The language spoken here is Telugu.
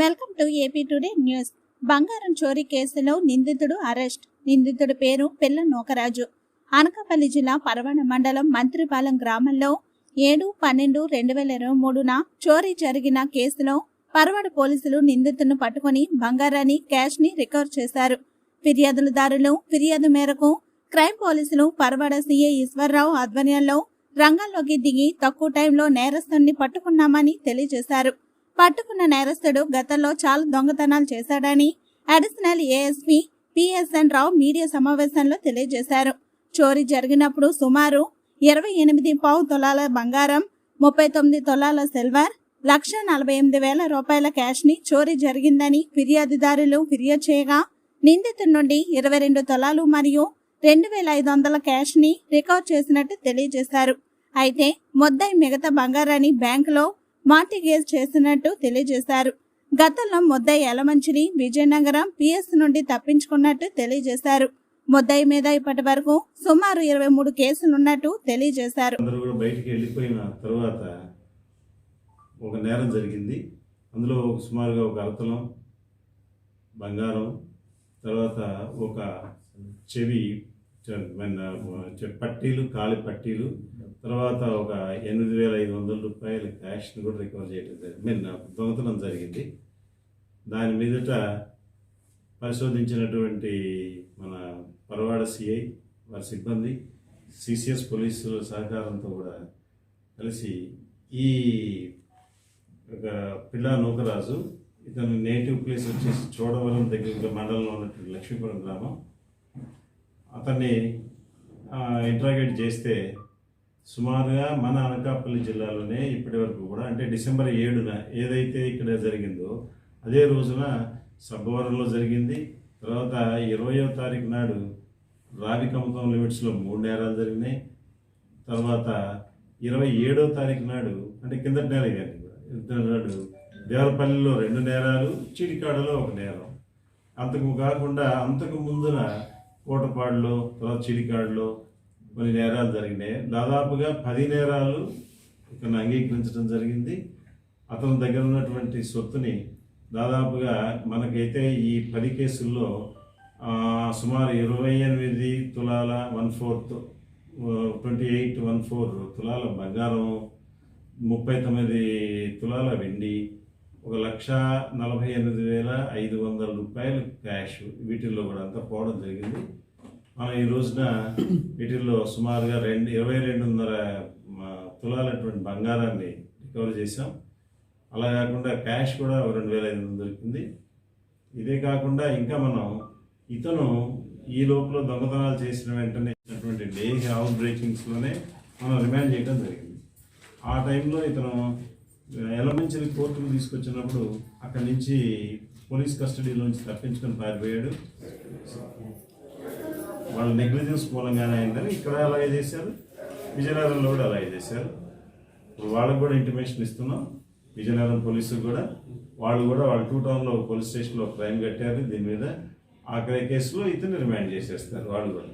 Welcome to AP today news. బంగారం చోరీ కేసులో నిందితుడు అరెస్ట్. నిందితుడి పేరు పిల్ల నోకరాజు. అనకాపల్లి జిల్లా పరవణ మండలం మంత్రిపాలెం గ్రామంలో ఏడు పన్నెండు రెండు వేల ఇరవై మూడున చోరీ జరిగిన కేసులో పరవడ పోలీసులు నిందితుడిని పట్టుకుని బంగారాన్ని క్యాష్ని రికవర్ చేశారు. ఫిర్యాదులదారులు ఫిర్యాదు మేరకు క్రైమ్ పోలీసులు పరవడ సీఏ ఈశ్వరరావు ఆధ్వర్యంలో రంగంలోకి దిగి తక్కువ టైంలో నేరస్తుని పట్టుకున్నామని తెలియజేశారు. పట్టుకున్న నేరస్తుడు గతంలో చాలా దొంగతనాలు చేశాడని additional ASP PSN Rao media సమావేశంలో తెలియజేశారు. చోరీ జరిగినప్పుడు సుమారు ఇరవై ఎనిమిది పావు తొలాల బంగారం ముప్పై తొమ్మిది తులాల సిల్వర్ లక్ష నలభై ఎనిమిది వేల రూపాయల క్యాష్ని చోరీ జరిగిందని ఫిర్యాదుదారులు ఫిర్యాదు చేయగా నిందితుడి నుండి ఇరవై రెండు తులాలు మరియు రెండు వేల ఐదు వందల క్యాష్ని రికవర్ చేసినట్టు తెలియజేశారు. అయితే మొద్దై మిగతా బంగారాన్ని బ్యాంకులో మార్టిగేజ్ చేసినట్టు తెలియజేశారు. గతంలో మొద్దై యలమంచిని విజయనగరం పిఎస్ నుండి తప్పించుకున్నట్టు తెలియజేశారు. మొద్దై మీద ఇప్పటి వరకు సుమారు ఇరవై మూడు కేసులున్నట్టు తెలియజేశారు. అందరూ కూడా బయటికి వెళ్ళిపోయిన తర్వాత ఒక నేరం జరిగింది. అందులో ఒక సుమారుగా ఒక అరతలం బంగారం తర్వాత ఒక చెవి పట్టీలు కాలి పట్టీలు తర్వాత ఒక ఎనిమిది వేల ఐదు వందల రూపాయల క్యాష్ని కూడా రికవర్ చేయడం జరిగింది. మీన్ దొంగతనం జరిగింది. దాని మీదట పరిశోధించినటువంటి మన పరవాడ సిఐ వారి సిబ్బంది సిసిఎస్ పోలీసుల సహకారంతో కూడా కలిసి ఈ ఒక పిల్ల నూకరాజు ఇతను నేటివ్ ప్లేస్ వచ్చేసి చోడవరం దగ్గర మండలంలో ఉన్నటువంటి లక్ష్మీపురం గ్రామం. అతన్ని ఇంట్రాగేట్ చేస్తే సుమారుగా మన అనకాపల్లి జిల్లాలోనే ఇప్పటి వరకు కూడా అంటే డిసెంబర్ ఏడున ఏదైతే ఇక్కడ జరిగిందో అదే రోజున సబ్బవరంలో జరిగింది. తర్వాత ఇరవయో తారీఖు నాడు రావి కమతం లిమిట్స్లో మూడు నేరాలు జరిగినాయి. తర్వాత ఇరవై ఏడో తారీఖు నాడు అంటే కిందటి నెల కానీ నాడు దేవరపల్లిలో రెండు నేరాలు చిడికాడలో ఒక నేరం. అంతకు కాకుండా అంతకు ముందున కోటపాడులో తర్వాత చిడికాడులో కొన్ని నేరాలు జరిగినాయి. దాదాపుగా పది నేరాలు ఇతను అంగీకరించడం జరిగింది. అతని దగ్గర ఉన్నటువంటి సొత్తుని దాదాపుగా మనకైతే ఈ పది కేసుల్లో సుమారు ఇరవై ఎనిమిది తులాల one fourth twenty eight one four తులాల బంగారం ముప్పై తొమ్మిది తులాల వెండి ఒక లక్ష నలభై ఎనిమిది వేల ఐదు వందల రూపాయలు క్యాష్ వీటిల్లో కూడా అంతా పోవడం జరిగింది. మనం ఈ రోజున వీటిల్లో సుమారుగా రెండు ఇరవై రెండున్నర తులాలటువంటి బంగారాన్ని రికవర్ చేసాం అలా కాకుండా క్యాష్ కూడా రెండు వేల ఐదు వందలు దొరికింది. ఇదే కాకుండా ఇంకా మనం ఇతను ఈ లోపల దొంగతనాలు చేసిన వెంటనే అటువంటి డే హౌస్ బ్రేకింగ్స్లోనే మనం రిమాండ్ చేయడం జరిగింది. ఆ టైంలో ఇతను ఎలమెంచరీ కోర్టుకు తీసుకొచ్చినప్పుడు అక్కడి నుంచి పోలీస్ కస్టడీలోంచి తప్పించుకొని పారిపోయాడు. వాళ్ళ నెగ్లిజెన్స్ మూలంగానే అయిందని ఇక్కడ అలాగే చేశారు. విజయనగరంలో కూడా అలాగే చేశారు. ఇప్పుడు వాళ్ళకు కూడా ఇంటిమేషన్ ఇస్తున్నాం. విజయనగరం పోలీసులు కూడా. వాళ్ళు కూడా వాళ్ళ టూ టౌన్లో పోలీస్ స్టేషన్లో క్రైమ్ కట్టారు. దీని మీద ఆఖరి కేసులో ఇతను రిమాండ్ చేసేస్తారు వాళ్ళు కూడా.